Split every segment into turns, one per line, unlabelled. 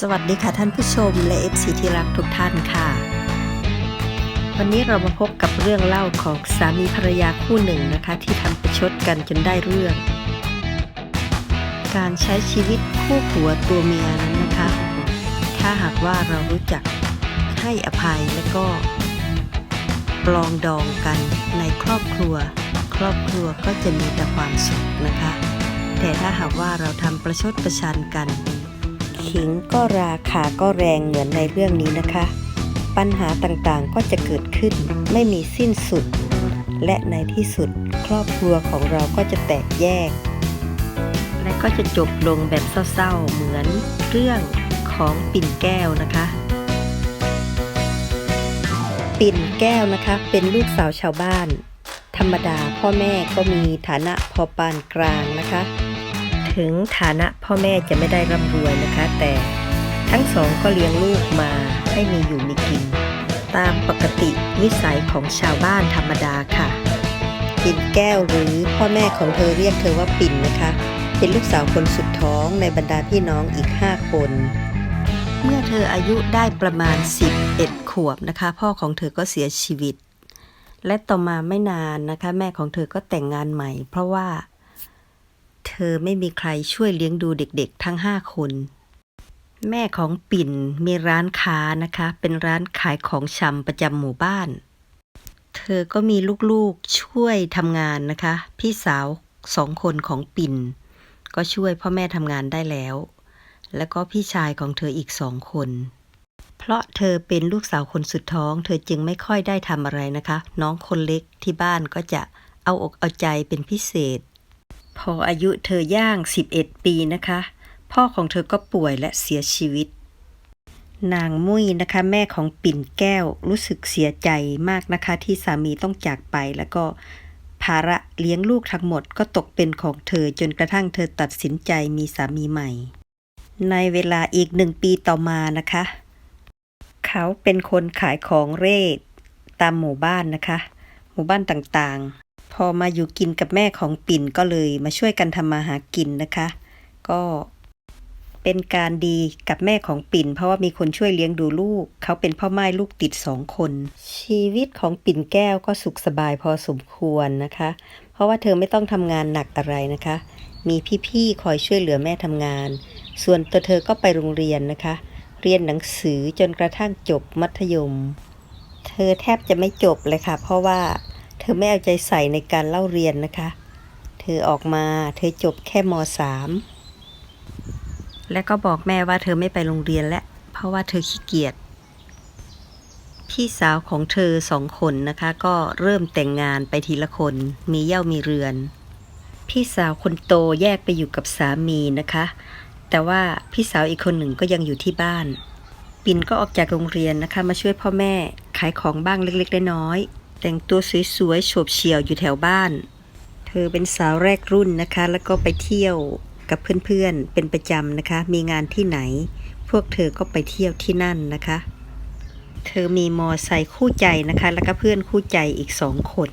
สวัสดีค่ะท่านผู้ชมและ FC ที่รักทุกท่านค่ะ วันนี้เรามาพบกับเรื่องเล่าของสามีภรรยาคู่หนึ่งนะคะ ที่ทำประชดกันจนได้เรื่อง การใช้ชีวิตคู่ผัวตัวเมียนั้นนะคะ ถ้าหากว่าเรารู้จักให้อภัยและก็ปลองดองกันในครอบครัว ครอบครัวก็จะมีแต่ความสุขนะคะ แต่ถ้าหากว่าเราทำประชดประชันกัน ขิงก็ราคาก็แรงเหมือนในเรื่องนี้นะคะ ปัญหาต่างๆก็จะเกิดขึ้นไม่มีสิ้นสุด และในที่สุดครอบครัวของเราก็จะแตกแยก และก็จะจบลงแบบเศร้าๆเหมือนเรื่องของปิ่นแก้วนะคะ ปิ่นแก้วนะคะเป็นลูกสาวชาวบ้าน ธรรมดาพ่อแม่ก็มีฐานะพอปานกลางนะคะ ถึงฐานะพ่อแม่จะไม่ได้ร่ำรวยนะคะ แต่ทั้งสองก็เลี้ยงลูกมาให้มีอยู่มีกิน ตามปกติวิสัยของชาวบ้านธรรมดาค่ะ ปิ่นแก้วหรือพ่อแม่ของเธอเรียกเธอว่าปิ่นนะคะ เป็นลูกสาวคนสุดท้องในบรรดาพี่น้องอีก 5 คน เมื่อเธออายุได้ประมาณ 11 ขวบนะคะ พ่อของเธอก็เสียชีวิต และต่อมาไม่นานนะคะ แม่ของเธอก็แต่งงานใหม่ เพราะว่า เธอไม่มีใครช่วยเลี้ยงดูเด็กๆ ทั้งห้าคน แม่ของปิ่นมีร้านค้านะคะ เป็นร้านขายของชำประจำหมู่บ้าน เธอก็มีลูกๆช่วยทำงานนะคะ พี่สาวสองคนของปิ่น ก็ช่วยพ่อแม่ทำงานได้แล้ว แล้วก็พี่ชายของเธออีกสองคน เพราะเธอเป็นลูกสาวคนสุดท้อง เธอจึงไม่ค่อยได้ทำอะไรนะคะ น้องคนเล็กที่บ้านก็จะเอาอกเอาใจเป็นพิเศษ พออายุเธอย่าง 11 ปีนะคะ พ่อของเธอก็ป่วยและเสียชีวิต นางมุ้ยนะคะ แม่ของปิ่นแก้วรู้สึกเสียใจมากนะคะ ที่สามีต้องจากไปแล้วก็ภาระเลี้ยงลูกทั้งหมดก็ตกเป็นของเธอจนกระทั่งเธอตัดสินใจมีสามีใหม่ ในเวลาอีกหนึ่งปีต่อมานะคะ เขาเป็นคนขายของเร่ตามหมู่บ้านนะคะ หมู่บ้านต่างๆ พอมาอยู่กินกับแม่ของปิ่นก็เลยมาช่วยกันทำมาหากินนะคะ ก็เป็นการดีกับแม่ของปิ่น เพราะว่ามีคนช่วยเลี้ยงดูลูก เขาเป็นพ่อไม้ลูกติดสองคน ชีวิตของปิ่นแก้วก็สุขสบายพอสมควรนะคะ เพราะว่าเธอไม่ต้องทำงานหนักอะไรนะคะ มีพี่ๆคอยช่วยเหลือแม่ทำงาน ส่วนตัวเธอก็ไปโรงเรียนนะคะ เรียนหนังสือจนกระทั่งจบมัธยม เธอแทบจะไม่จบเลยค่ะ เพราะว่า ธอไม่เอาใจใส่ในการเล่าเรียนนะคะ เธอออกมา เธอจบแค่มสามและก็บอกแม่ว่าเธอไม่ไปโรงเรียนแล้วเพราะว่าเธอขี้เกียจ พี่สาวของเธอสองคนนะคะ ก็เริ่มแต่งงานไปทีละคน มีเย่ามีเรือน พี่สาวคนโตแยกไปอยู่กับสามีนะคะ แต่ว่าพี่สาวอีกคนหนึ่งก็ยังอยู่ที่บ้าน ปินก็ออกจากโรงเรียนนะคะ มาช่วยพ่อแม่ขายของบ้างเล็กๆน้อยๆ แต่งตัวสวยๆโฉบเฉี่ยวอยู่แถวบ้าน เธอเป็นสาวแรกรุ่นนะคะ แล้วก็ไปเที่ยวกับเพื่อนๆ เป็นประจำนะคะ มีงานที่ไหน พวกเธอก็ไปเที่ยวที่นั่นนะคะ เธอมีมอไซค์คู่ใจนะคะ แล้วก็เพื่อนคู่ใจอีกสองคน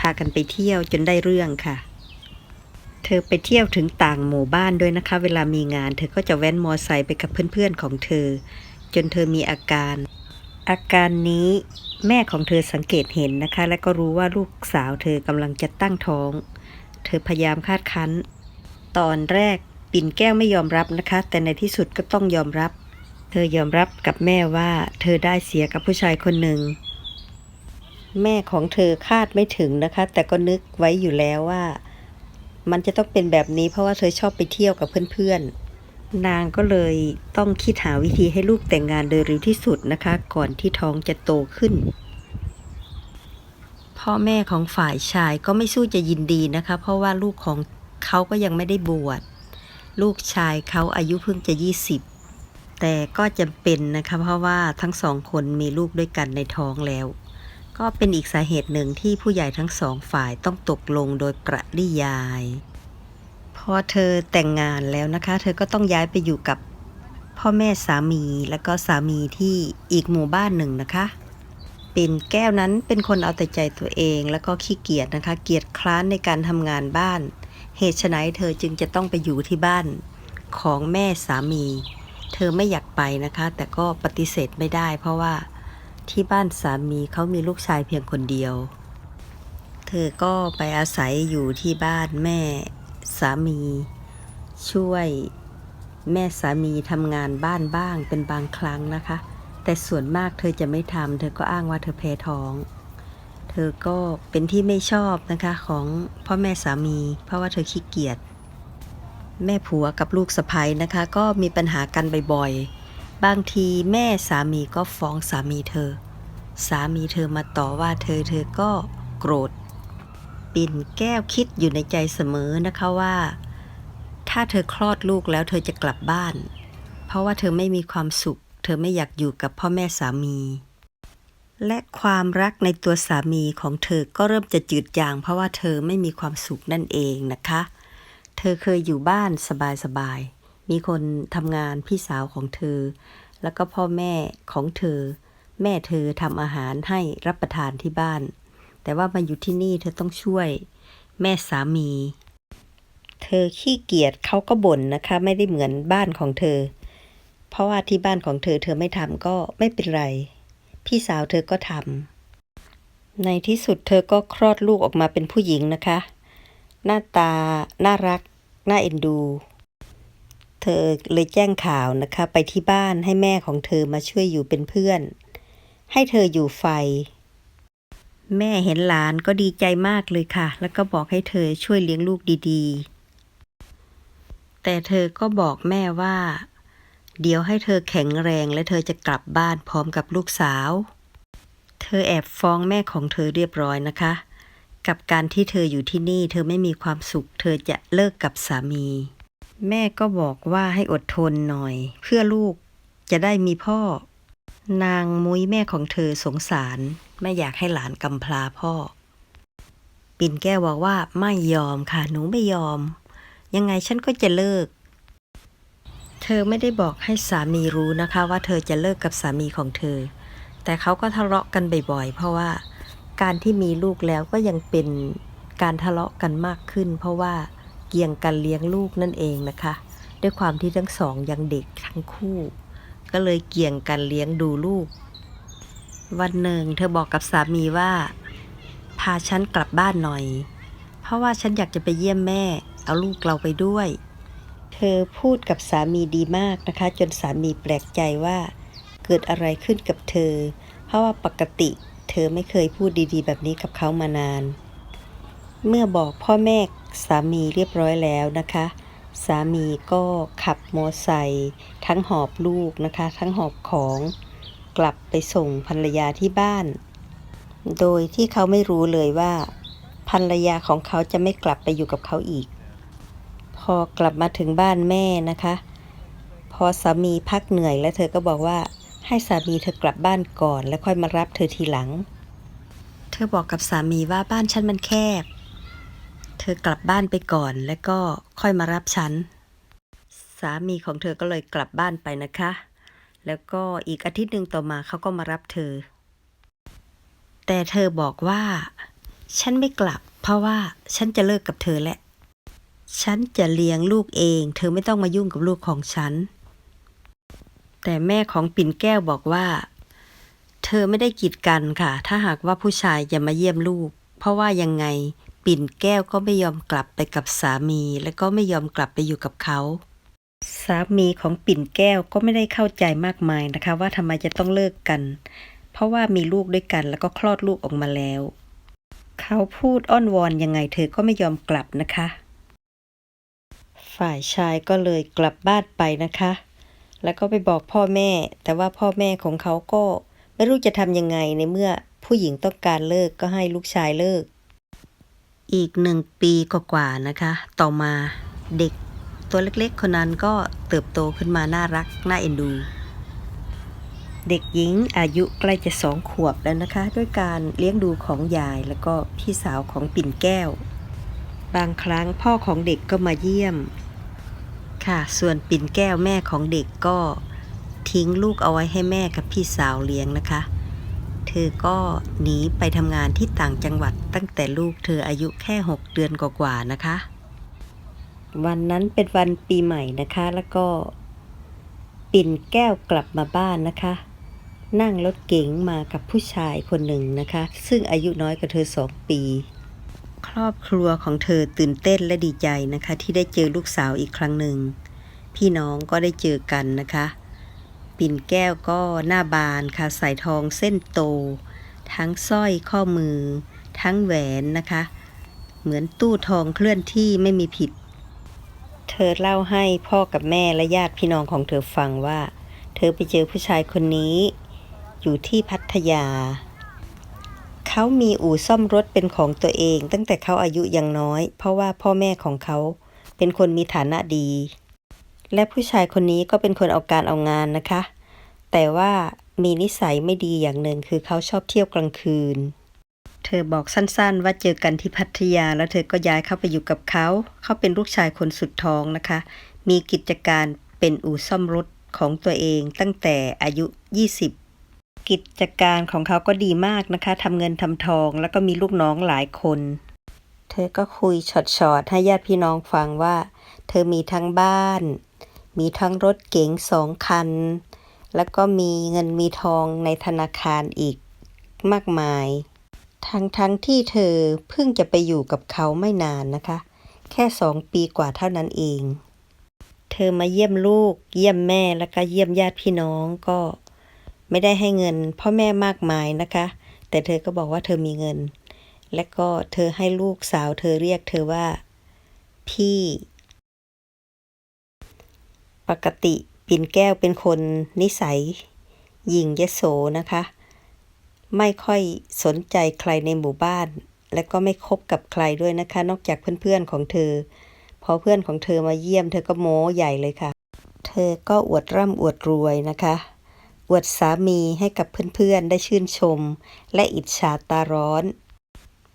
พากันไปเที่ยวจนได้เรื่องค่ะ เธอไปเที่ยวถึงต่างหมู่บ้านด้วยนะคะ เวลามีงาน เธอก็จะแว้นมอไซค์ไปกับเพื่อนๆของเธอ จนเธอมีอาการ อาการนี้แม่ของเธอสังเกตเห็นนะคะ และก็รู้ว่าลูกสาวเธอกำลังจะตั้งท้อง เธอพยายามคาดคั้น ตอนแรกปิ่นแก้วไม่ยอมรับนะคะ แต่ในที่สุดก็ต้องยอมรับ เธอยอมรับกับแม่ว่าเธอได้เสียกับผู้ชายคนหนึ่ง แม่ของเธอคาดไม่ถึงนะคะ แต่ก็นึกไว้อยู่แล้วว่า มันจะต้องเป็นแบบนี้เพราะว่าเธอชอบไปเที่ยวกับเพื่อนๆ นางก็เลยต้องคิดหาวิธีให้ลูกแต่งงานโดยเร็วที่สุดนะคะ ก่อนที่ท้องจะโตขึ้น พ่อแม่ของฝ่ายชายก็ไม่สู้จะยินดีนะคะ เพราะว่าลูกของเขาก็ยังไม่ได้บวชลูกชายเขาอายุเพิ่งจะ 20 แต่ก็จำเป็นนะคะ เพราะว่าทั้งสองคนมีลูกด้วยกันในท้องแล้ว ก็เป็นอีกสาเหตุหนึ่งที่ผู้ใหญ่ทั้งสองฝ่ายต้องตกลงโดยประริยาย อเธอแต่งงานแล้วนะคะ เธอก็ต้องย้ายไปอยู่กับพ่อแม่สามีแล้วก็สามีที่อีกหมู่บ้านหนึ่งนะคะปิ่นแก้วนั้นเป็นคนเอาแต่ใจตัวเองแล้วก็ขี้เกียจนะคะ เกียจคร้านในการทำงานบ้าน เหตุไฉนเธอจึงจะต้องไปอยู่ที่บ้านของแม่สามี เธอไม่อยากไปนะคะ แต่ก็ปฏิเสธไม่ได้ เพราะว่าที่บ้านสามีเขามีลูกชายเพียงคนเดียว เธอก็ไปอาศัยอยู่ที่บ้านแม่ สามี ช่วยแม่สามีทำงานบ้านบ้างเป็นบางครั้งนะคะ แต่ส่วนมากเธอจะไม่ทำเธอก็อ้างว่าเธอแพ้ท้อง เธอก็เป็นที่ไม่ชอบนะคะของพ่อแม่สามี เพราะว่าเธอขี้เกียจแม่ผัวกับลูกสะใภ้นะคะ ก็มีปัญหากันบ่อยๆ บางทีแม่สามีก็ฟ้องสามีเธอ สามีเธอมาต่อว่าเธอเธอก็โกรธ ปิ่นแก้วคิดอยู่ในใจเสมอนะคะว่า ถ้าเธอคลอดลูกแล้วเธอจะกลับบ้าน เพราะว่าเธอไม่มีความสุข เธอไม่อยากอยู่กับพ่อแม่สามี และความรักในตัวสามีของเธอก็เริ่มจะจืดจาง เพราะว่าเธอไม่มีความสุขนั่นเองนะคะ เธอเคยอยู่บ้านสบายๆมีคนทำงานพี่สาวของเธอ แล้วก็พ่อแม่ของเธอ แม่เธอทำอาหารให้รับประทานที่บ้าน แต่ว่ามาอยู่ที่นี่เธอต้องช่วยแม่สามี เธอขี้เกียจเขาก็บ่นนะคะ ไม่ได้เหมือนบ้านของเธอ เพราะว่าที่บ้านของเธอเธอไม่ทำก็ไม่เป็นไร พี่สาวเธอก็ทำในที่สุดเธอก็คลอดลูกออกมาเป็นผู้หญิงนะคะ หน้าตา น่ารัก น่าเอ็นดู เธอเลยแจ้งข่าวนะคะ ไปที่บ้านให้แม่ของเธอมาช่วยอยู่เป็นเพื่อน ให้เธออยู่ไฟ แม่เห็นหลานก็ดีใจมากเลยค่ะ แล้วก็บอกให้เธอช่วยเลี้ยงลูกดีๆ แต่เธอก็บอกแม่ว่า เดี๋ยวให้เธอแข็งแรงและเธอจะกลับบ้านพร้อมกับลูกสาว เธอแอบฟ้องแม่ของเธอเรียบร้อยนะคะ กับการที่เธออยู่ที่นี่ เธอไม่มีความสุข เธอจะเลิกกับสามี แม่ก็บอกว่าให้อดทนหน่อย เพื่อลูกจะได้มีพ่อ นางมุ้ยแม่ของเธอสงสาร ไม่อยากให้หลานกำพร้าพ่อ ปิ่นแก้วบอกว่าไม่ยอมค่ะ หนูไม่ยอม ยังไงฉันก็จะเลิก เธอไม่ได้บอกให้สามีรู้นะคะ ว่าเธอจะเลิกกับสามีของเธอ แต่เขาก็ทะเลาะกันบ่อยๆ เพราะว่าการที่มีลูกแล้วก็ยังเป็นการทะเลาะกันมากขึ้น เพราะว่าเกี่ยงกันเลี้ยงลูกนั่นเองนะคะ ด้วยความที่ทั้งสองยังเด็กทั้งคู่ ก็เลยเกี่ยงกันเลี้ยงดูลูก วันหนึ่งเธอบอกกับสามีว่า พาฉันกลับบ้านหน่อย เพราะว่าฉันอยากจะไปเยี่ยมแม่ เอาลูกเราไปด้วย เธอพูดกับสามีดีมากนะคะ จนสามีแปลกใจว่า เกิดอะไรขึ้นกับเธอ เพราะว่าปกติ เธอไม่เคยพูดดีๆ แบบนี้กับเขามานาน เมื่อบอกพ่อแม่สามีเรียบร้อยแล้วนะคะ สามีก็ขับมอไซค์ทั้งหอบลูกนะคะ ทั้งหอบของ กลับไปส่งภรรยาที่บ้าน โดยที่เขาไม่รู้เลยว่าภรรยาของเขาจะไม่กลับไปอยู่กับเขาอีก พอกลับมาถึงบ้านแม่นะคะ พอสามีพักเหนื่อยแล้วเธอก็บอกว่าให้สามีเธอกลับบ้านก่อน แล้วค่อยมารับเธอทีหลัง เธอบอกกับสามีว่าบ้านฉันมันแคบ เธอกลับบ้านไปก่อนแล้วก็ค่อยมารับฉัน สามีของเธอก็เลยกลับบ้านไปนะคะ แล้วก็อีกอาทิตย์หนึ่งต่อมาเขาก็มารับเธอ แต่เธอบอกว่า ฉันไม่กลับ เพราะว่าฉันจะเลิกกับเธอแหละ ฉันจะเลี้ยงลูกเอง เธอไม่ต้องมายุ่งกับลูกของฉัน แต่แม่ของปิ่นแก้วบอกว่า เธอไม่ได้กีดกันค่ะ ถ้าหากว่าผู้ชายจะมาเยี่ยมลูก เพราะว่ายังไงปิ่นแก้วก็ไม่ยอมกลับไปกับสามี และก็ไม่ยอมกลับไปอยู่กับเขา สามีของปิ่นแก้วก็ไม่ได้เข้าใจมากมายนะคะ ว่าทำไมจะต้องเลิกกัน เพราะว่ามีลูกด้วยกันแล้วก็คลอดลูกออกมาแล้ว เขาพูดอ้อนวอนยังไงเธอก็ไม่ยอมกลับนะคะ ฝ่ายชายก็เลยกลับบ้านไปนะคะ แล้วก็ไปบอกพ่อแม่ แต่ว่าพ่อแม่ของเขาก็ไม่รู้จะทำยังไงในเมื่อผู้หญิงต้องการเลิกก็ให้ลูกชายเลิก อีกหนึ่งปีกว่าๆนะคะ ต่อมาเด็ก ตัวเล็กๆ คนนั้นก็เติบโตขึ้นมาน่ารัก น่าเอ็นดู เด็กหญิงอายุใกล้จะสองขวบแล้วนะคะ ด้วยการเลี้ยงดูของยายแล้วก็พี่สาวของปิ่นแก้ว บางครั้งพ่อของเด็กก็มาเยี่ยม ค่ะ ส่วนปิ่นแก้วแม่ของเด็กก็ทิ้งลูกเอาไว้ให้แม่กับพี่สาวเลี้ยงนะคะ เธอก็หนีไปทำงานที่ต่างจังหวัดตั้งแต่ลูกเธออายุแค่ 6 เดือนกว่าๆนะคะ วันนั้นเป็นวันปีใหม่นะคะ แล้วก็ ปิ่นแก้วกลับมาบ้านนะคะ นั่งรถเก๋งมากับผู้ชายคนหนึ่งนะคะ ซึ่งอายุน้อยกว่าเธอสองปี ครอบครัวของเธอตื่นเต้นและดีใจนะคะ ที่ได้เจอลูกสาวอีกครั้งหนึ่ง พี่น้องก็ได้เจอกันนะคะ ปิ่นแก้วก็หน้าบานค่ะใส่ทองเส้นโต ทั้งสร้อยข้อมือ ทั้งแหวนนะคะ เหมือนตู้ทองเคลื่อนที่ไม่มีผิด เธอเล่าให้พ่อกับแม่และญาติพี่น้องของเธอฟังว่า เธอไปเจอผู้ชายคนนี้ อยู่ที่พัทยา เขามีอู่ซ่อมรถเป็นของตัวเอง ตั้งแต่เขาอายุยังน้อย เพราะว่าพ่อแม่ของเขาเป็นคนมีฐานะดี และผู้ชายคนนี้ก็เป็นคนเอาการเอางานนะคะ แต่ว่ามีนิสัยไม่ดีอย่างหนึ่งคือเขาชอบเที่ยวกลางคืน เธอบอกสั้นๆ ว่าเจอกันที่พัทยา แล้วเธอก็ย้ายเข้าไปอยู่กับเขา เขาเป็นลูกชายคนสุดท้องนะคะ มีกิจการเป็นอู่ซ่อมรถของตัวเองตั้งแต่อายุ 20 กิจการของเขาก็ดีมากนะคะทำเงินทำทอง แล้วก็มีลูกน้องหลายคน เธอก็คุยช็อตๆให้ญาติพี่น้องฟังว่า เธอมีทั้งบ้าน มีทั้งรถเก๋งสองคัน แล้วก็มีเงินมีทองในธนาคารอีกมากมาย ทั้งทั้งที่เธอเพิ่งจะไปอยู่กับเขาไม่นานนะคะ แค่สองปีกว่าเท่านั้นเอง เธอมาเยี่ยมลูก เยี่ยมแม่แล้วก็เยี่ยมญาติพี่น้องก็ ไม่ได้ให้เงินพ่อแม่มากมายนะคะ แต่เธอก็บอกว่าเธอมีเงิน และก็เธอให้ลูกสาว เธอเรียกเธอว่า พี่ ปกติปิ่นแก้วเป็นคนนิสัยหยิ่งยโสนะคะ ไม่ค่อยสนใจใครในหมู่บ้าน และก็ไม่คบกับใครด้วยนะคะ นอกจากเพื่อนๆของเธอ พอเพื่อนของเธอมาเยี่ยม เธอก็โม้ใหญ่เลยค่ะ เธอก็อวดร่ำอวดรวยนะคะ อวดสามีให้กับเพื่อนๆได้ชื่นชม และอิจฉาตาร้อน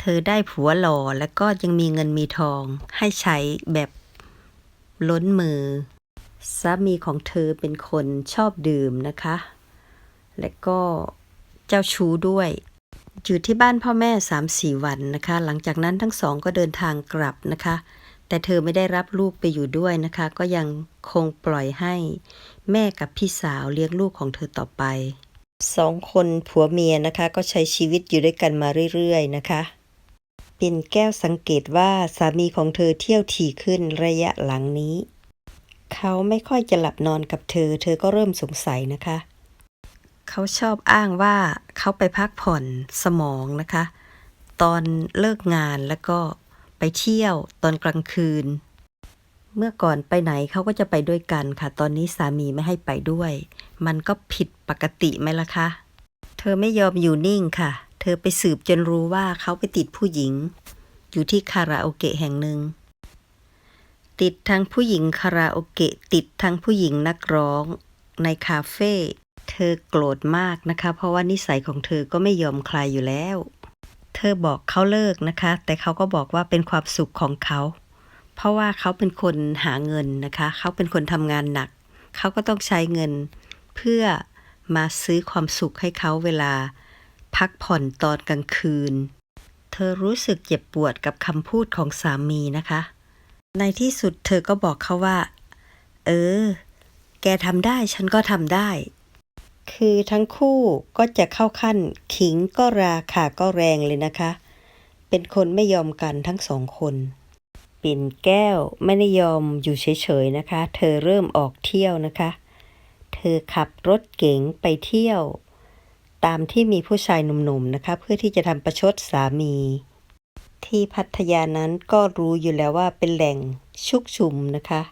เธอได้ผัวหล่อแล้วก็ยังมีเงินมีทอง ให้ใช้แบบล้นมือ สามีของเธอเป็นคนชอบดื่มนะคะ และก็ เจ้าชู้ด้วย อยู่ที่บ้านพ่อแม่สามสี่วันนะคะ หลังจากนั้นทั้งสองก็เดินทางกลับนะคะ แต่เธอไม่ได้รับลูกไปอยู่ด้วยนะคะ ก็ยังคงปล่อยให้แม่กับพี่สาวเลี้ยงลูกของเธอต่อไปสองคนผัวเมียนะคะก็ใช้ชีวิตอยู่ด้วยกันมาเรื่อยๆนะคะปิ่นแก้วสังเกตว่าสามีของเธอเที่ยวถี่ขึ้นระยะหลังนี้ เขาไม่ค่อยจะหลับนอนกับเธอ เธอก็เริ่มสงสัยนะคะ เขาชอบอ้างว่าเขาไปพักผ่อนสมองนะคะ ตอนเลิกงานแล้วก็ไปเที่ยวตอนกลางคืน เมื่อก่อนไปไหนเขาก็จะไปด้วยกันค่ะ ตอนนี้สามีไม่ให้ไปด้วย มันก็ผิดปกติไหมล่ะคะ เธอไม่ยอมอยู่นิ่งค่ะ เธอไปสืบจนรู้ว่าเขาไปติดผู้หญิง อยู่ที่คาราโอเกะแห่งหนึ่งติดทั้งผู้หญิงคาราโอเกะติดทั้งผู้หญิงนักร้องในคาเฟ่ เธอโกรธมากนะคะ เพราะว่านิสัยของเธอก็ไม่ยอมใครอยู่แล้ว เธอบอกเขาเลิกนะคะ แต่เขาก็บอกว่าเป็นความสุขของเขา เพราะว่าเขาเป็นคนหาเงินนะคะ เขาเป็นคนทำงานหนัก เขาก็ต้องใช้เงิน เพื่อมาซื้อความสุขให้เขาเวลา พักผ่อนตอนกลางคืน เธอรู้สึกเจ็บปวดกับคำพูดของสามีนะคะ ในที่สุดเธอก็บอกเขาว่า เออ แกทำได้ฉันก็ทำได้ คือทั้งคู่ก็จะเข้าขั้นขิงก็ราขาก็แรงเลยนะคะ เป็นคนไม่ยอมกันทั้งสองคน ปิ่นแก้วไม่ได้ยอมอยู่เฉยๆนะคะ เธอเริ่มออกเที่ยวนะคะ เธอขับรถเก๋งไปเที่ยว ตามที่มีผู้ชายหนุ่มๆนะคะ เพื่อที่จะทำประชดสามี ที่พัทยานั้นก็รู้อยู่แล้วว่าเป็นแหล่งชุกชุมนะคะ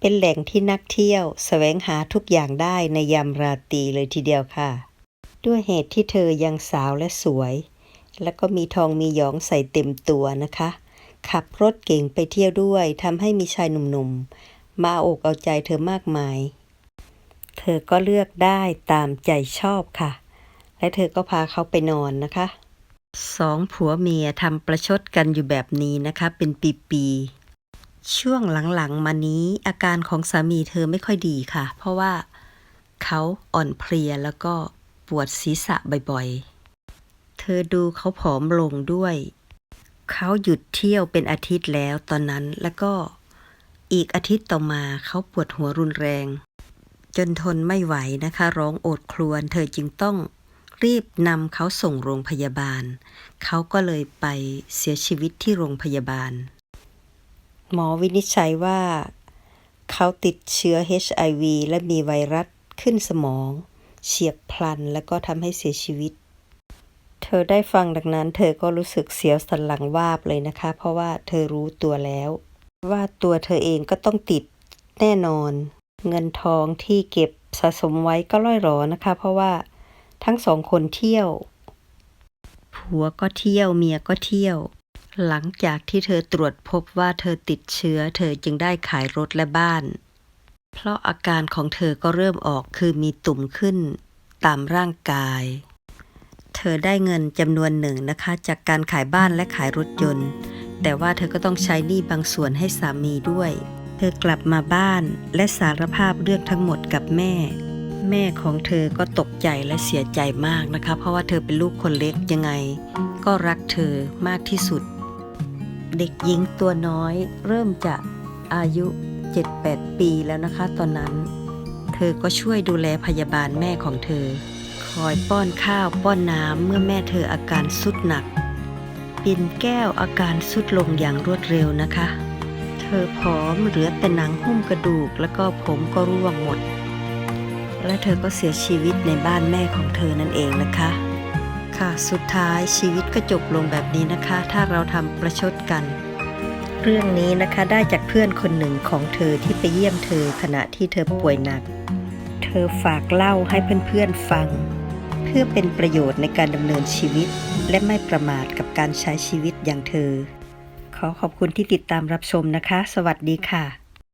เป็นแหล่งที่นักเที่ยวแสวงหาทุกอย่างได้ในยามราตรีเลยทีเดียวค่ะ ด้วยเหตุที่เธอยังสาวและสวย แล้วก็มีทองมีหยองใส่เต็มตัวนะคะ ขับรถเก่งไปเที่ยวด้วยทำให้มีชายหนุ่มๆ มาเอาอกเอาใจเธอมากมาย เธอก็เลือกได้ตามใจชอบค่ะ และเธอก็พาเขาไปนอนนะคะสองผัวเมียทำประชดกันอยู่แบบนี้นะคะ เป็นปีๆ ช่วงหลังๆ มานี้อาการของสามีเธอไม่ค่อยดีค่ะ เพราะว่าเขาอ่อนเพลียแล้วก็ปวดศีรษะบ่อยๆ เธอดูเขาผอมลงด้วย เขาหยุดเที่ยวเป็นอาทิตย์แล้วตอนนั้นแล้วก็อีกอาทิตย์ต่อมาเขาปวดหัวรุนแรง จนทนไม่ไหวนะคะ ร้องโอดครวญเธอจึงต้องรีบนำเขาส่งโรงพยาบาล เขาก็เลยไปเสียชีวิตที่โรงพยาบาล หมอวินิจฉัยว่า เขาติดเชื้อ HIV และมีไวรัสขึ้นสมอง เฉียบพลันแล้วก็ทำให้เสียชีวิต เธอได้ฟังดังนั้น เธอก็รู้สึกเสียวสันหลังวาบเลยนะคะ เพราะว่าเธอรู้ตัวแล้ว ว่าตัวเธอเองก็ต้องติดแน่นอน เงินทองที่เก็บสะสมไว้ก็ล่อยหรอนะคะ เพราะว่าทั้งสองคนเที่ยวผัวก็เที่ยวเมียก็เที่ยว หลังจากที่เธอตรวจพบว่าเธอติดเชื้อ เธอจึงได้ขายรถและบ้าน เพราะอาการของเธอก็เริ่มออกคือมีตุ่มขึ้นตามร่างกาย เธอได้เงินจำนวนหนึ่งนะคะ จากการขายบ้านและขายรถยนต์ แต่ว่าเธอก็ต้องใช้หนี้บางส่วนให้สามีด้วย เธอกลับมาบ้านและสารภาพเรื่องทั้งหมดกับแม่ แม่ของเธอก็ตกใจและเสียใจมากนะคะ เพราะว่าเธอเป็นลูกคนเล็กยังไง ก็รักเธอมากที่สุด เด็กหญิงตัวน้อยเริ่มจะอายุ 7-8 ปีแล้วนะคะ ตอนนั้น เธอก็ช่วยดูแลพยาบาลแม่ของเธอ คอยป้อนข้าวป้อนน้ำเมื่อแม่เธออาการสุดหนัก ปิ่นแก้วอาการสุดลงอย่างรวดเร็วนะคะ เธอผอมเหลือแต่หนังหุ้มกระดูกแล้วก็ผมก็ร่วงหมด และเธอก็เสียชีวิตในบ้านแม่ของเธอนั่นเองนะคะ ค่ะ สุดท้ายชีวิตก็จบลงแบบนี้นะคะ ถ้าเราทำประชดกัน เรื่องนี้นะคะได้จากเพื่อนคนหนึ่งของเธอที่ไปเยี่ยมเธอขณะที่เธอป่วยหนัก เธอฝากเล่าให้เพื่อนๆฟัง เพื่อเป็นประโยชน์ในการดำเนินชีวิต และไม่ประมาทกับการใช้ชีวิตอย่างเธอ ขอขอบคุณที่ติดตามรับชมนะคะ สวัสดีค่ะ